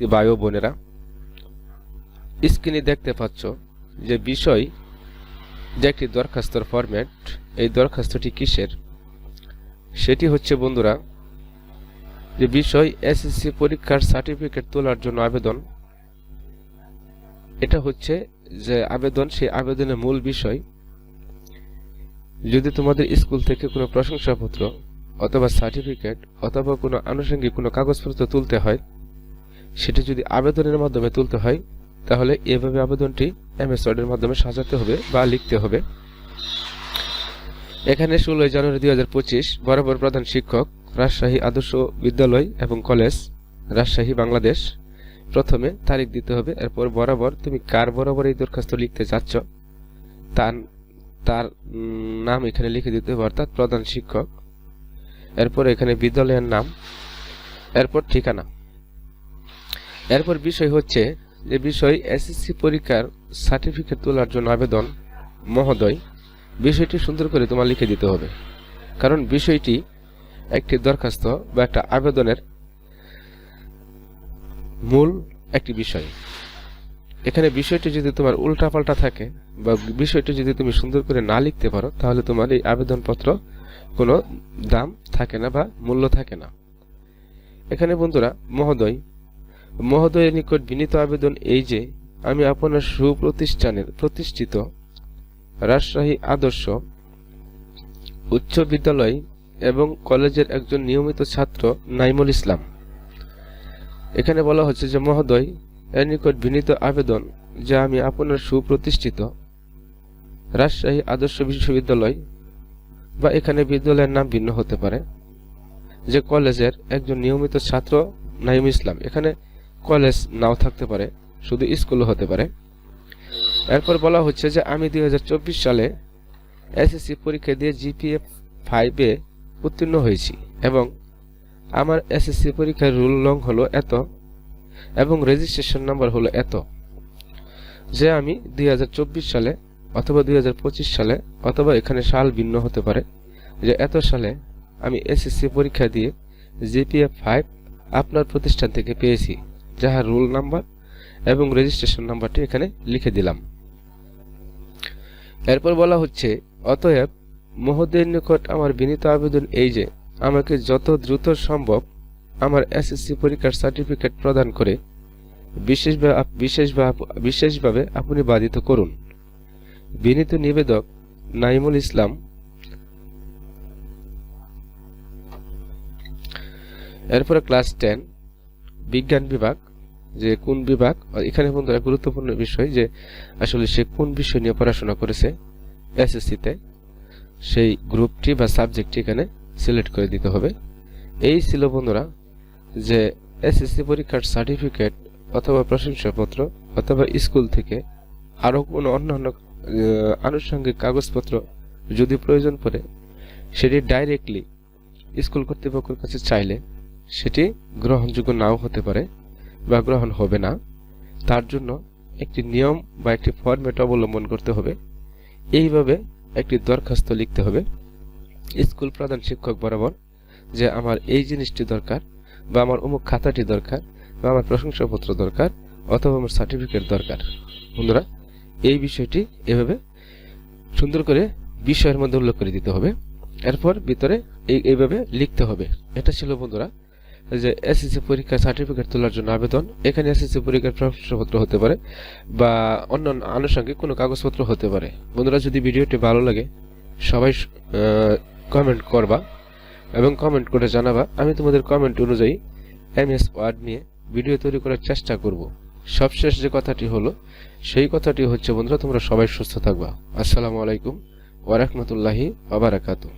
শিক্ষার্থী ভাই ও বোনেরা স্ক্রিনে দেখতে পাচ্ছ যে বিষয় যে একটি দরখাস্তর ফরম্যাট এই দরখাস্তটি কিসের? সেটি হচ্ছে, বন্ধুরা, যে বিষয় এসএসসি পরীক্ষার সার্টিফিকেট তোলার জন্য আবেদন। এটা হচ্ছে যে আবেদন, সেই আবেদনের মূল বিষয়। যদি তোমাদের স্কুল থেকে কোনো প্রশংসাপত্র অথবা সার্টিফিকেট অথবা কোনো আনুষঙ্গিক কোনো কাগজপত্র তুলতে হয় সেটি যদি আবেদনের মাধ্যমে তুলতে হয়, তাহলে এভাবে আবেদনটি এমএস ওয়ার্ডের মাধ্যমে সাজাতে হবে বা লিখতে হবে। এখানে ষোলোই জানুয়ারি দুই হাজার পঁচিশ বরাবর প্রধান শিক্ষক, রাজশাহী আদর্শ বিদ্যালয় এবং কলেজ, রাজশাহী, বাংলাদেশ। প্রথমে তারিখ দিতে হবে, এরপর বরাবর তুমি কার বরাবর এই দরখাস্ত লিখতে যাচ্ছ তার তার নাম এখানে লিখে দিতে হবে, অর্থাৎ প্রধান শিক্ষক। এরপর এখানে বিদ্যালয়ের নাম। এরপর ঠিকানা। এরপর বিষয় হচ্ছে যে বিষয় এসএসসি পরীক্ষার সার্টিফিকেট তোলার জন্য আবেদন, মহোদয়। বিষয়টি সুন্দর করে তোমার লিখে দিতে হবে। কারণ বিষয়টি একটি দরখাস্ত বা একটা আবেদনের মূল একটি বিষয়। এখানে বিষয়টি যদি তোমার উল্টাপাল্টা থাকে বা বিষয়টি যদি তুমি সুন্দর করে না লিখতে পারো, তাহলে তোমার এই আবেদনপত্র কোনো দাম থাকে না বা মূল্য থাকে না। এখানে বন্ধুরা, মহোদয় মহোদয়ের নিকট বিনীত আবেদন এই যে, আমি আপনার সুপ্রতিষ্ঠানের প্রতিষ্ঠিত রাজশাহী আদর্শ উচ্চ বিদ্যালয় এবং কলেজের একজন নিয়মিত ছাত্র নাইমুল ইসলাম। এখানে বলা হচ্ছে যে, মহোদয়, এর নিকট বিনীত আবেদন যে আমি আপনার সুপ্রতিষ্ঠিত রাজশাহী আদর্শ বিশ্ববিদ্যালয় বা এখানে বিদ্যালয়ের নাম ভিন্ন হতে পারে, যে কলেজের একজন নিয়মিত ছাত্র নাইম ইসলাম। এখানে কলেজ নাও থাকতে পারে, শুধু স্কুলও হতে পারে। এরপর বলা হচ্ছে যে আমি দুই হাজার চব্বিশ সালে এসএসসি পরীক্ষা দিয়ে জিপিএ ফাইভে উত্তীর্ণ হয়েছি এবং আমার এসএসসি পরীক্ষার রুল লং হলো এত এবং রেজিস্ট্রেশন নাম্বার হলো এত। যে আমি দুই হাজার চব্বিশ সালে অথবা দুই হাজার পঁচিশ সালে অথবা এখানে সাল ভিন্ন হতে পারে, যে এত সালে আমি এসএসসি পরীক্ষা দিয়ে জিপিএ ফাইভ আপনার প্রতিষ্ঠান থেকে পেয়েছি। যাহার রুল নাম্বার এবং রেজিস্ট্রেশন নাম্বারটি এখানে লিখে দিলাম। এরপর বলা হচ্ছে, অতএব মহোদয়ের নিকট আমার বিনীত আবেদন এই যে, আমাকে যত দ্রুত সম্ভব আমার এসএসসি পরীক্ষার সার্টিফিকেট প্রদান করে বিশেষভাবে বিশেষভাবে বিশেষভাবে আপনি বাধিত করুন। বিনীত নিবেদক নাইমুল ইসলাম। এরপরে ক্লাস টেন বিজ্ঞান বিভাগ। যে কোন বিভাগ এখানে বন্ধুরা গুরুত্বপূর্ণ বিষয় যে আসলে সে কোন বিষয় নিয়ে পড়াশোনা করেছে এসএসসিতে, সেই গ্রুপটি বা সাবজেক্টটি এখানে সিলেক্ট করে দিতে হবে। এই ছিল বন্ধুরা যে এসএসসি পরীক্ষার সার্টিফিকেট অথবা প্রশংসাপত্র অথবা স্কুল থেকে আরও কোনো অন্যান্য আনুষঙ্গিক কাগজপত্র যদি প্রয়োজন পড়ে, সেটি ডাইরেক্টলি স্কুল কর্তৃপক্ষের কাছে চাইলে সেটি গ্রহণযোগ্য নাও হতে পারে। বা গ্রহণ হবে না। তার জন্য একটি নিয়ম বা একটি ফরম্যাট অবলম্বন করতে হবে। এইভাবে একটি দরখাস্ত লিখতে হবে। স্কুল প্রধান শিক্ষক বরাবর যে আমার এই জিনিসটি দরকার বা আমার অমুক খাতাটি দরকার বা আমার প্রশংসাপত্র দরকার অথবা আমার সার্টিফিকেট দরকার। বন্ধুরা, এই বিষয়টি এভাবে সুন্দর করে বিষয়ের মধ্যে উল্লেখ করে দিতে হবে। এরপর ভিতরে এই, এইভাবে লিখতে হবে। এটা ছিল বন্ধুরা যে এসএসসি পরীক্ষার সার্টিফিকেট তোলার জন্য আবেদন। এখানে এসএসসি পরীক্ষার প্রশ্নপত্র হতে পারে বা অন্য আনুষঙ্গিক কোনো কাগজপত্র হতে পারে। বন্ধুরা, যদি ভিডিওটি ভালো লাগে, সবাই কমেন্ট করবা এবং কমেন্ট করে জানাবা। আমি তোমাদের কমেন্ট অনুযায়ী এমএস ওয়ার্ড নিয়ে ভিডিও তৈরি করার চেষ্টা করব। সবশেষ যে কথাটি হলো, সেই কথাটি হচ্ছে, বন্ধুরা, তোমরা সবাই সুস্থ থাকবা। আসসালামু আলাইকুম ওয়ারাহমতুল্লাহি ওবারাকাতু